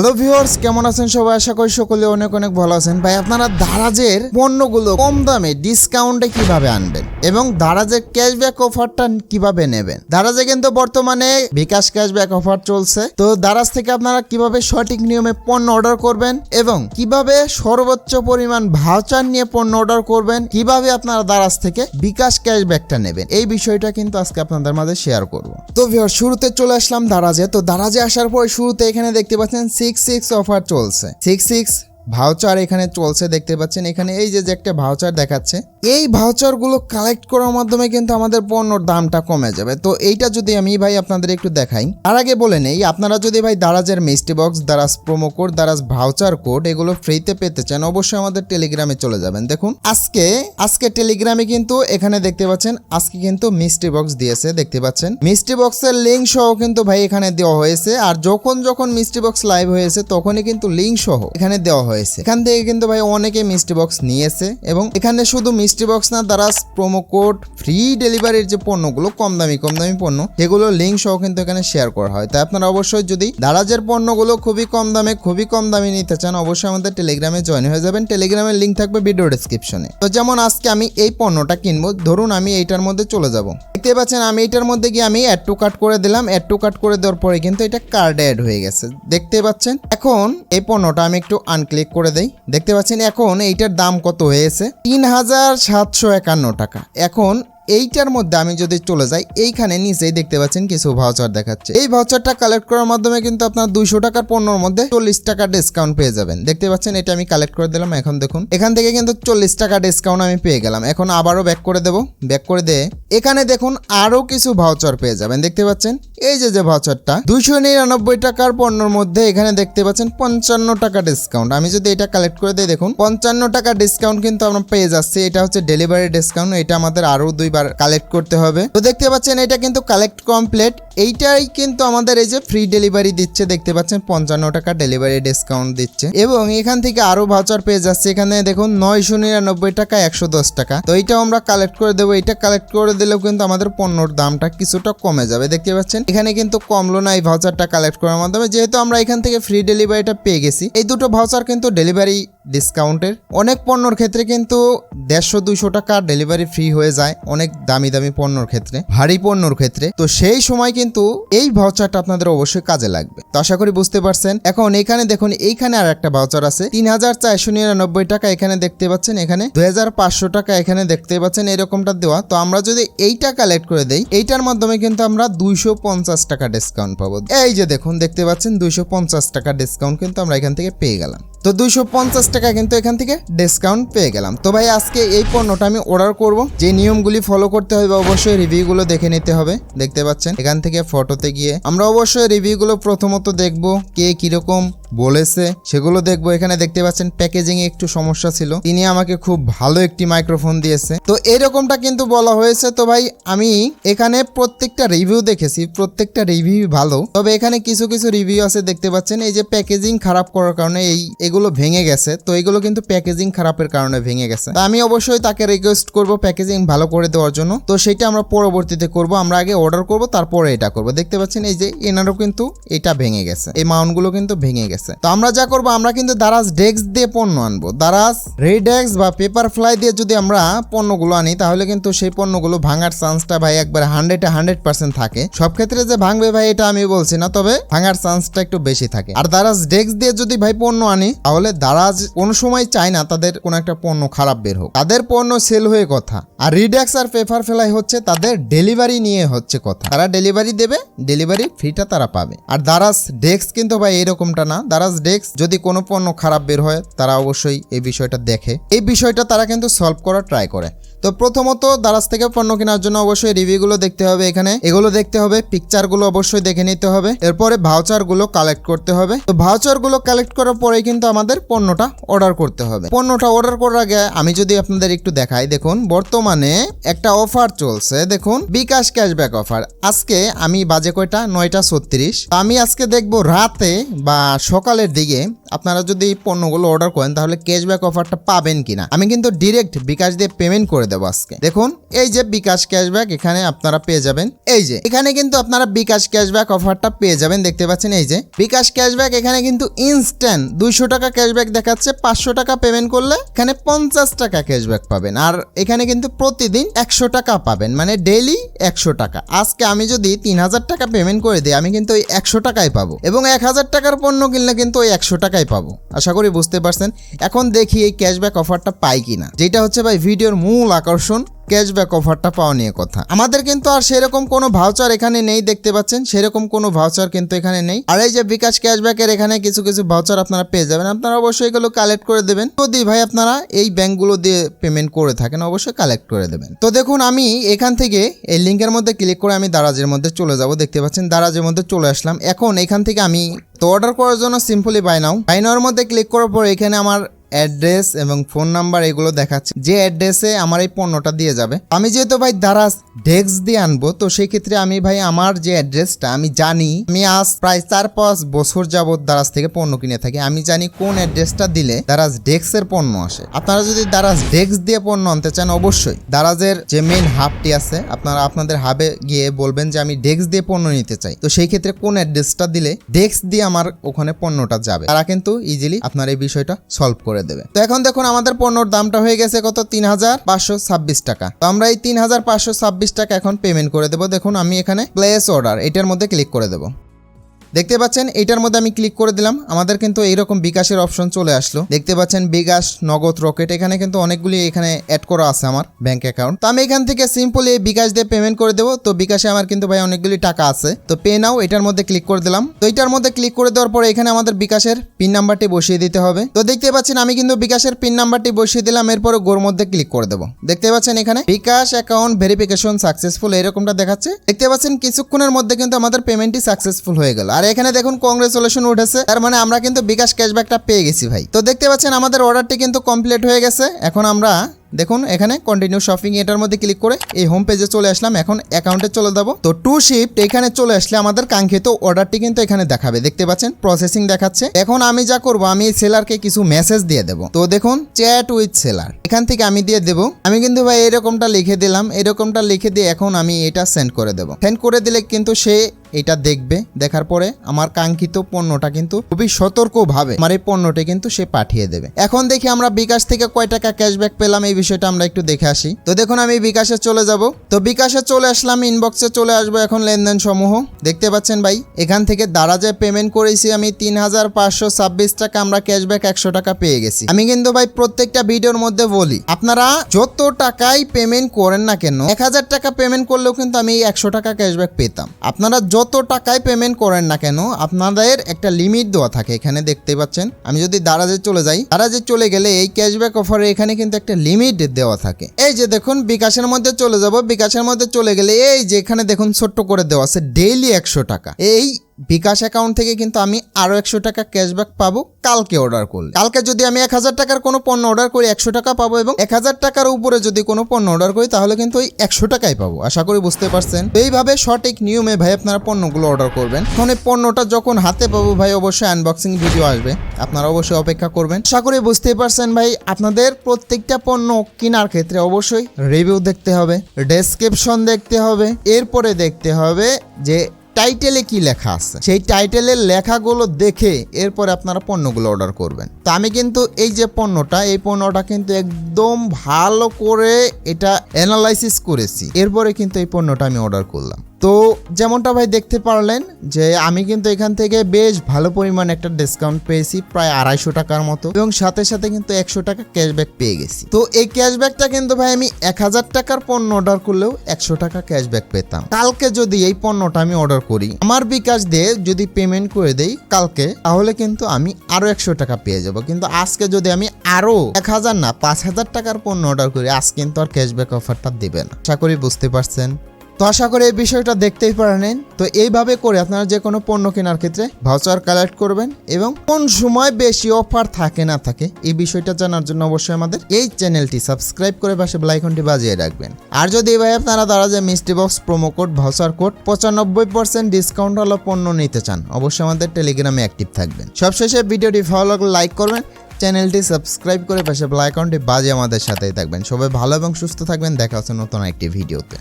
Hello viewers কেমন আছেন সবাই? আশা করি সকলে অনেক অনেক ভালো আছেন। ভাই, আপনারা দারাজের পণ্যগুলো কম দামে ডিসকাউন্টে কীভাবে আনবেন? এবং দারাজের ক্যাশব্যাক অফারটা কীভাবে নেবেন? দারাজে কিন্তু বর্তমানে বিকাশ ক্যাশব্যাক অফার চলছে। তো দারাজ থেকে আপনারা কীভাবে সঠিক নিয়মে পণ্য অর্ডার করবেন এবং কীভাবে সর্বোচ্চ পরিমাণ ভাউচার নিয়ে পণ্য অর্ডার করবেন, কীভাবে আপনারা দারাজ থেকে বিকাশ ক্যাশব্যাকটা নেবেন, এই বিষয়টা কিন্তু আজকে আপনাদের মাঝে শেয়ার করব। তো ভিউয়ার শুরুতে চলে আসলাম দারাজে। তো দারাজে আসার পর শুরুতে এখানে দেখতে পাচ্ছেন সিক্স সিক্স অফার চলছে সিক্স সিক্স ভাউচার এখানে চলছে, দেখতে পাচ্ছেন। এখানে এই যে একটা ভাউচার দেখাচ্ছে, এই ভাউচারগুলো কালেক্ট করার মাধ্যমে কিন্তু আমাদের পণ্যর দামটা কমে যাবে। তো এইটা যদি আমি ভাই আপনাদের একটু দেখাই, তার আগে বলে নেই, আপনারা যদি ভাই দারাজের mystery box Daraz promo code Daraz voucher code এগুলো ফ্রিতে পেতে চান, অবশ্যই আমাদের টেলিগ্রামে চলে যাবেন। দেখুন, আজকে আজকে টেলিগ্রামে কিন্তু এখানে দেখতে পাচ্ছেন, আজকে কিন্তু মিস্টি বক্স দিয়েছে, দেখতে পাচ্ছেন। মিস্টি বক্সের লিঙ্ক সহ কিন্তু ভাই এখানে দেওয়া হয়েছে, আর যখন যখন মিস্টি বক্স লাইভ হয়েছে, তখনই কিন্তু লিঙ্ক সহ এখানে দেওয়া হয়েছে। এখান থেকে কিন্তু ভাই অনেকে মিষ্টি বক্স নিয়েছে এবং এখানে শুধু মিষ্টি বক্স না দ্বারা প্রোমো কোড ফ্রি ডেলিভারির যে পণ্যগুলো, কম দামি কম দামি পণ্য, সেগুলো লিঙ্ক সহ কিন্তু এখানে শেয়ার করা হয়। তাই আপনারা অবশ্যই যদি দারাজের পণ্যগুলো খুবই কম দামে, খুবই কম দামে নিতে চান, অবশ্যই আমাদের টেলিগ্রামে জয়েন হয়ে যাবেন। টেলিগ্রামের লিঙ্ক থাকবে ভিডিও ডেসক্রিপশনে তো যেমন আজকে আমি এই পণ্যটা কিনবো, ধরুন আমি এইটার মধ্যে চলে যাব। দেখতে পাচ্ছেন, আমি এইটার মধ্যে গিয়ে আমি অ্যাড টু কাট করে দিলাম। অ্যাড টু কাট করে দেওয়ার পরে কিন্তু এটা কার্ডে অ্যাড হয়ে গেছে। দেখতে পাচ্ছেন, এখন এই পণ্যটা আমি একটু আনক্লিক করে দেই। দেখতে পাচ্ছেন এখন এইটার দাম কত হয়েছে? তিন হাজার সাতশো একান্ন টাকা। এখন এইটার মধ্যে আমি যদি চলে যাই, এইখানে নিচেই দেখতে পাচ্ছেন কিছু ভাউচার দেখাচ্ছে। এই ভাউচারটা কালেক্ট করার মাধ্যমে কিন্তু আপনার দুইশো টাকার পণ্যর মধ্যে চল্লিশ টাকা ডিসকাউন্ট পেয়ে যাবেন। দেখতে পাচ্ছেন, এটা আমি কালেক্ট করে দিলাম, এখন দেখুন। এখান থেকে কিন্তু চল্লিশ টাকা ডিসকাউন্ট আমি পেয়ে গেলাম। এখন আবারও ব্যাক করে দেবো। ব্যাক করে দিয়ে এখানে দেখুন আরও কিছু ভাউচার পেয়ে যাবেন। দেখতে পাচ্ছেন, এই যে যে ভাউচারটা দুইশো নিরানব্বই টাকার পণ্যর মধ্যে এখানে দেখতে পাচ্ছেন পঞ্চান্ন টাকা ডিসকাউন্ট আমি যদি এটা কালেক্ট করে দিই, দেখুন, পঞ্চান্ন টাকা ডিসকাউন্ট কিন্তু আমরা পেয়ে যাচ্ছি। এটা হচ্ছে ডেলিভারি ডিসকাউন্ট এটা আমাদের আরও দুইবার কালেক্ট করতে হবে। তো দেখতে পাচ্ছেন, এটা কিন্তু কালেক্ট কমপ্লিট এইটাই কিন্তু আমাদের এই যে ফ্রি ডেলিভারি দিচ্ছে, দেখতে পাচ্ছেন, পঞ্চান্ন টাকা ডেলিভারি ডিসকাউন্ট দিচ্ছে। এবং এখান থেকে আরও ভাউচার পেয়ে যাচ্ছে। এখানে দেখুন, নয়শো নিরানব্বই টাকা, একশো দশ টাকা। তো এইটাও আমরা কালেক্ট করে দেবো। এটা কালেক্ট করে দিলেও কিন্তু আমাদের পণ্যর দামটা কিছুটা কমে যাবে। দেখতে পাচ্ছেন, এখানে কিন্তু কমলো না এই ভাউচারটা কালেক্ট করার মাধ্যমে। যেহেতু আমরা এখান থেকে ফ্রি ডেলিভারিটা পেয়ে গেছি, এই দুটো ভাউচার কিন্তু ডেলিভারি ডিসকাউন্টের অনেক পণ্যর ক্ষেত্রে কিন্তু দেড়শো দুইশো টাকা ডেলিভারি ফ্রি হয়ে যায়। অনেক দামি দামি পণ্যর ক্ষেত্রে, ভারী পণ্যর ক্ষেত্রে। তো সেই সময় কিন্তু এই ভাউচারটা আপনাদের অবশ্যই কাজে লাগবে। তো আশা করি বুঝতে পারছেন। এখন এখানে দেখুন, এইখানে আর একটা ভাউচার আছে। তিন হাজার চারশো নিরানব্বই টাকা এখানে দেখতে পাচ্ছেন এখানে। দুই হাজার পাঁচশো টাকা এখানে দেখতে পাচ্ছেন এরকমটা দেওয়া। তো আমরা যদি এইটা কালেক্ট করে দেই, এইটার মাধ্যমে কিন্তু আমরা দুইশো পঞ্চাশ টাকা ডিসকাউন্ট পাবো। এই যে দেখুন, দেখতে পাচ্ছেন দুইশো পঞ্চাশ টাকা ডিসকাউন্ট কিন্তু আমরা এখান থেকে পেয়ে গেলাম। তো দুইশো পঞ্চাশ টাকা কিন্তু এখান থেকে ডিসকাউন্ট পেয়ে গেলাম। তো ভাই, আজকে এই পণ্যটা আমি অর্ডার করব। যে নিয়মগুলি ফলো করতে হবে অবশ্যই রিভিউগুলো দেখে নিতে হবে, দেখতে পাচ্ছেন? এখান থেকে ফটোতে গিয়ে আমরা অবশ্যই রিভিউগুলো প্রথমত দেখব, কে কীরকম বলেছে। সেগুলো দেখব। এখানে দেখতে পাচ্ছেন প্যাকেজিং একটু সমস্যা ছিল। তিনি আমাকে খুব ভালো একটি মাইক্রোফোন দিয়েছে। তো এরকমটা কিন্তু বলা হয়েছে। তো ভাই, আমি এখানে প্রত্যেকটা রিভিউ দেখেছি। প্রত্যেকটা রিভিউ ভালো। তবে এখানে কিছু কিছু রিভিউ আছে দেখতে পাচ্ছেন। এই যে প্যাকেজিং খারাপ করার কারণে এই, এগুলো ভেঙে গেছে। তো এগুলো কিন্তু প্যাকেজিং খারাপের কারণে ভেঙে গেছে। তো আমি অবশ্যই তাকে রিকোয়েস্ট করব প্যাকেজিং ভালো করে দেওয়ার জন্য। তো সেটা আমরা পরবর্তীতে করব। আমরা আগে অর্ডার করব, তারপরে এটা করব। দেখতে পাচ্ছেন, এই যে এনারও কিন্তু এটা ভেঙে গেছে। এই মাউন্টগুলো কিন্তু ভেঙে গেছে। তো আমরা যা করব, আমরা কিন্তু দারাজ ডেস্ক দিয়ে পণ্য আনব। দারাজ রেডেক্স বা পেপার ফ্লাই দিয়ে যদি আমরা পণ্যগুলো আনি, তাহলে কিন্তু সেই পণ্যগুলো ভাঙার চান্সটা ভাই একবার হান্ড্রেডে হান্ড্রেড পার্সেন্ট থাকে। সব ক্ষেত্রে যে ভাঙবে ভাই, এটা আমি বলছি না, তবে ভাঙার চান্সটা একটু বেশি থাকে। আর দারাজ ডেস্ক দিয়ে যদি ভাই পণ্য আনি, তাহলে দারাজ কোনো সময় চায় না তাদের কোনো একটা পণ্য খারাপ বের হোক। তাদের পণ্য সেল হয়ে কথা। আর রিডেক্স আর পেপার ফ্লাই হচ্ছে তাদের ডেলিভারি নিয়ে হচ্ছে কথা। তারা ডেলিভারি দেবে, ডেলিভারি ফ্রিটা তারা পাবে। আর দারাজ ডেস্ক কিন্তু ভাই এরকমটা না দারাজ ডেস্ক যদি কোনো পণ্য খারাপ বের হয়, তারা অবশ্যই এই বিষয়টা দেখে। এই বিষয়টা তারা কিন্তু সলভ করার ট্রাই করে। তো প্রথমত দারাজ থেকে পণ্য কেনার জন্য অবশ্যই রিভিউগুলো দেখতে হবে এখানে। এগুলো দেখতে হবে পিকচারগুলো অবশ্যই দেখে নিতে হবে। এরপরে ভাউচারগুলো কালেক্ট করতে হবে। তো ভাউচারগুলো কালেক্ট করার পরেই কিন্তু আমাদের পণ্যটা অর্ডার করতে হবে। পণ্যটা অর্ডার করার আগে আমি যদি আপনাদের একটু দেখাই, দেখুন, বর্তমানে একটা অফার চলছে, দেখুন, বিকাশ ক্যাশব্যাক অফার আজকে আমি বাজে কয়টা? নয়টা ছত্রিশ। আমি আজকে দেখব রাতে বা সকালের দিকে আপনারা যদি এই পণ্যগুলো অর্ডার করেন, তাহলে ক্যাশব্যাক অফারটা পাবেন কিনা? আমি কিন্তু ডিরেক্ট বিকাশ দিয়ে পেমেন্ট করে দেবো আজকে। দেখুন, এই যে বিকাশ ক্যাশব্যাক এখানে আপনারা পেয়ে যাবেন। এই যে, এখানে কিন্তু আপনারা বিকাশ ক্যাশব্যাক অফারটা পেয়ে যাবেন, দেখতে পাচ্ছেন এই যে। বিকাশ ক্যাশব্যাক এখানে কিন্তু ইনস্ট্যান্ট দুইশো টাকা ক্যাশব্যাক দেখাচ্ছে, পাঁচশো টাকা পেমেন্ট করলে এখানে পঞ্চাশ টাকা ক্যাশব্যাক পাবেন। আর এখানে কিন্তু প্রতিদিন একশো টাকা পাবেন মানে ডেইলি একশো টাকা। আজকে আমি যদি তিন হাজার টাকা পেমেন্ট করে দিই, আমি কিন্তু ওই একশো টাকাই পাবো। এবং এক হাজার টাকার পণ্য কিনলে কিন্তু ওই একশো টাকাই পাবো। আশা করি বুঝতে পারছেন। এখন দেখি এই ক্যাশব্যাক অফারটা পাই কিনা। যেটা হচ্ছে ভাই ভিডিওর মূল আকর্ষণ ক্যাশব্যাক অফারটা পাওয়া নিয়ে কথা। আমাদের কিন্তু আর সেরকম কোনো ভাউচার এখানে নেই, দেখতে পাচ্ছেন? সেরকম কোনো ভাউচার কিন্তু এখানে নেই। আর এই যে বিকাশ ক্যাশব্যাকের এখানে কিছু কিছু ভাউচার আপনারা পেয়ে যাবেন। আপনারা অবশ্যই এগুলো কালেক্ট করে দেবেন। যদি ভাই আপনারা এই ব্যাংকগুলো দিয়ে পেমেন্ট করে থাকেন, অবশ্যই কালেক্ট করে দেবেন। তো দেখুন, আমি এখান থেকে এই লিঙ্কের মধ্যে ক্লিক করে আমি দারাজের মধ্যে চলে যাব। দেখতে পাচ্ছেন, দারাজের মধ্যে চলে আসলাম। এখন এখান থেকে আমি তো অর্ডার করার জন্য সিম্পলি বাই নাও বাই মধ্যে ক্লিক করার পর এখানে আমার অ্যাড্রেস এবং ফোন নাম্বার এগুলো দেখাচ্ছে। যে অ্যাড্রেসে আমার এই পণ্যটা দিয়ে যাবে। আমি যেহেতু ভাই দারাজ ডেস্ক দিয়ে আনব, তো সেই ক্ষেত্রে আমি ভাই আমার যে অ্যাড্রেসটা আমি জানি, আমি আজ প্রায় চার পাঁচ বছর যাবৎ দারাজ থেকে পণ্য কিনে থাকি। আমি জানি কোন অ্যাড্রেসটা দিলে দারাজ ডেস্কের পণ্য আসে। আপনারা যদি দারাজ ডেস্ক দিয়ে পণ্য আনতে চান, অবশ্যই দারাজের যে মেন হাবটি আছে, আপনারা আপনাদের হাবে গিয়ে বলবেন যে আমি ডেস্ক দিয়ে পণ্য নিতে চাই। তো সেই ক্ষেত্রে কোন অ্যাড্রেসটা দিলে ডেস্ক দিয়ে আমার ওখানে পণ্যটা যাবে। তারা কিন্তু ইজিলি আপনার এই বিষয়টা সলভ করে দেবে। তো এখন দেখুন আমাদের পণ্যর দামটা হয়ে গেছে কত? তিন হাজার পাঁচশো ছাব্বিশ টাকা। তো আমরা এই তিন হাজার পাঁচশো ছাব্বিশ টাকা এখন পেমেন্ট করে দেবো। দেখুন আমি এখানে প্লেস অর্ডার এটার মধ্যে ক্লিক করে দেবো। দেখতে পাচ্ছেন এটার মধ্যে আমি ক্লিক করে দিলাম। আমাদের কিন্তু এইরকম বিকাশের অপশন চলে আসলো। দেখতে পাচ্ছেন, বিকাশ নগদ রকেট, এখানে কিন্তু অনেকগুলি এখানে অ্যাড করা আছে আমার ব্যাংক অ্যাকাউন্ট তো আমি এখান থেকে সিম্পলি বিকাশ দিয়ে পেমেন্ট করে দেবো। তো বিকাশে আমার কিন্তু ভাই অনেকগুলি টাকা আছে। তো পে নাও এটার মধ্যে ক্লিক করে দিলাম। তো এটার মধ্যে ক্লিক করে দেওয়ার পরে এখানে আমাদের বিকাশের পিন নাম্বারটি বসিয়ে দিতে হবে। তো দেখতে পাচ্ছেন, আমি কিন্তু বিকাশের পিন নাম্বারটি বসিয়ে দিলাম। এরপরে গোর মধ্যে ক্লিক করে দেবো। দেখতে পাচ্ছেন এখানে, বিকাশ অ্যাকাউন্ট ভেরিফিকেশন সাকসেসফুল এরকমটা দেখাচ্ছে। দেখতে পাচ্ছেন, কিছুক্ষণের মধ্যে কিন্তু আমাদের পেমেন্টটি সাকসেসফুল হয়ে গেল। আর এখানে দেখুন কংগ্রেচুলেশন উঠেছে। তার মানে আমরা কিন্তু বিকাশ ক্যাশব্যাকটা পেয়ে গেছি ভাই। তো দেখতে পাচ্ছেন আমাদের অর্ডারটি কিন্তু কমপ্লিট হয়ে গেছে। এখন আমরা দেখুন, এখানে কন্টিনিউ শপিং এটার মধ্যে ক্লিক করে এই হোম পেজে চলে আসলাম। এখন অ্যাকাউন্টে চলে যাব। তো টু শিফট এখানে চলে আসলে আমাদের কাঙ্ক্ষিত অর্ডারটি কিন্তু এখানে দেখাবে। দেখতে পাচ্ছেন প্রসেসিং দেখাচ্ছে। এখন আমি যা করব, আমি সেলারকে কিছু মেসেজ দিয়ে দেবো। তো দেখুন চ্যাট উইথ সেলার এখান থেকে আমি দিয়ে দেবো। আমি কিন্তু ভাই এরকমটা লিখে দিলাম। এরকমটা লিখে দিয়ে এখন আমি এটা সেন্ড করে দেবো। সেন্ড করে দিলে কিন্তু সে এটা দেখবে। দেখার পরে আমার কাঙ্ক্ষিত পণ্যটা কিন্তু খুবই সতর্কভাবে আমার এই পণ্যটি কিন্তু সে পাঠিয়ে দেবে। এখন দেখি আমরা বিকাশ থেকে কয় টাকা ক্যাশব্যাক পেলাম এই বিষয়টা আমরা একটু দেখে আসি। তো দেখুন, আমি বিকাশে চলে যাব। তো বিকাশে চলে আসলাম ইনবক্সে চলে আসব এখন লেনদেন সমূহ দেখতে পাচ্ছেন ভাই, এখান থেকে দারাজে পেমেন্ট করেছি আমি তিন হাজার পাঁচশো ছাব্বিশ টাকা, আমরা ক্যাশব্যাক একশো টাকা পেয়ে গেছি। আমি কিন্তু ভাই প্রত্যেকটা ভিডিওর মধ্যে বলি, আপনারা যত টাকাই পেমেন্ট করেন না কেন, এক হাজার টাকা পেমেন্ট করলেও কিন্তু আমি একশো টাকা ক্যাশব্যাক পেতাম। আপনারা যত টাকায় পেমেন্ট করেন না কেন, আপনাদের একটা লিমিট দেওয়া থাকে এখানে, দেখতে পাচ্ছেন। আমি যদি দারাজে চলে যাই, দারাজে চলে গেলে এই ক্যাশব্যাক অফারে এখানে কিন্তু একটা লিমিট দেওয়া থাকে। এই যে দেখুন, বিকাশের মধ্যে চলে যাব। বিকাশের মধ্যে চলে গেলে এই যে এখানে দেখুন, ছোট্ট করে দেওয়া আছে ডেইলি একশো টাকা। এই বিকাশ অ্যাকাউন্ট থেকে কিন্তু আমি আরও একশো টাকা ক্যাশব্যাক পাবো কালকে অর্ডার করলে। কালকে যদি আমি এক হাজার টাকার কোনো পণ্য অর্ডার করি, একশো টাকা পাবো এবং এক হাজার টাকার উপরে যদি কোনো পণ্য অর্ডার করি, তাহলে কিন্তু ওই একশো টাকাই পাবো। আশা করি বুঝতে পারছেন? তো এইভাবে সঠিক নিয়মে ভাই আপনারা পণ্যগুলো অর্ডার করবেন। এখন এই পণ্যটা যখন হাতে পাবো ভাই, অবশ্যই আনবক্সিং ভিডিও আসবে। আপনারা অবশ্যই অপেক্ষা করবেন। আশা করি বুঝতেই পারছেন ভাই, আপনাদের প্রত্যেকটা পণ্য কেনার ক্ষেত্রে অবশ্যই রিভিউ দেখতে হবে ডেসক্রিপশন দেখতে হবে, এরপরে দেখতে হবে যে টাইটেলে কি লেখা আছে? সেই টাইটেলের লেখাগুলো দেখে এরপরে আপনারা পণ্যগুলো অর্ডার করবেন। তো আমি কিন্তু এই যে পণ্যটা, এই পণ্যটা কিন্তু একদম ভালো করে এটা অ্যানালাইসিস করেছি। এরপরে কিন্তু এই পণ্যটা আমি অর্ডার করলাম। তো যেমনটা ভাই দেখতে পারলেন যে আমি কিন্তু এখান থেকে বেশ ভালো পরিমাণ একটা ডিসকাউন্ট পেয়েছি, প্রায় আড়াইশো টাকার মতো। এবং সাথে সাথে কিন্তু একশো টাকা ক্যাশব্যাক পেয়ে গেছি। তো এই ক্যাশব্যাকটা কিন্তু ভাই আমি এক হাজার টাকার পণ্য অর্ডার করলেও একশো টাকা ক্যাশব্যাক পেতাম। কালকে যদি এই পণ্যটা আমি অর্ডার করি, আমার বিকাশ দিয়ে যদি পেমেন্ট করে দেই কালকে, তাহলে কিন্তু আমি আরও একশো টাকা পেয়ে যাব। কিন্তু আজকে যদি আমি আরও এক হাজার না, পাঁচ হাজার টাকার পণ্য অর্ডার করি, আজ কিন্তু আর ক্যাশব্যাক অফারটা দেবে না। আশা করি বুঝতে পারছেন। তো আশা করি এই বিষয়টা দেখতেই পারেন তো এইভাবে করে আপনারা যে কোনো পণ্য কেনার ক্ষেত্রে ভাউচার কালেক্ট করবেন এবং কোন সময় বেশি অফার থাকে না থাকে এই বিষয়টা জানার জন্য অবশ্যই আমাদের এই চ্যানেলটি সাবস্ক্রাইব করে পাশে বেলাইকনটি বাজিয়ে রাখবেন। আর যদি এভাবে আপনারা দ্বারা যে mystery box promo code voucher code পঁচানব্বই পার্সেন্ট ডিসকাউন্ট হলো পণ্য নিতে চান, অবশ্যই আমাদের টেলিগ্রামে অ্যাক্টিভ থাকবেন। সবশেষে ভিডিওটি ভালো লাগলে লাইক করবেন, চ্যানেলটি সাবস্ক্রাইব করে পাশে বেল আইকনটি বাজে আমাদের সাথেই থাকবেন। সবাই ভালো এবং সুস্থ থাকবেন, দেখা হচ্ছে নতুন একটি ভিডিওতে।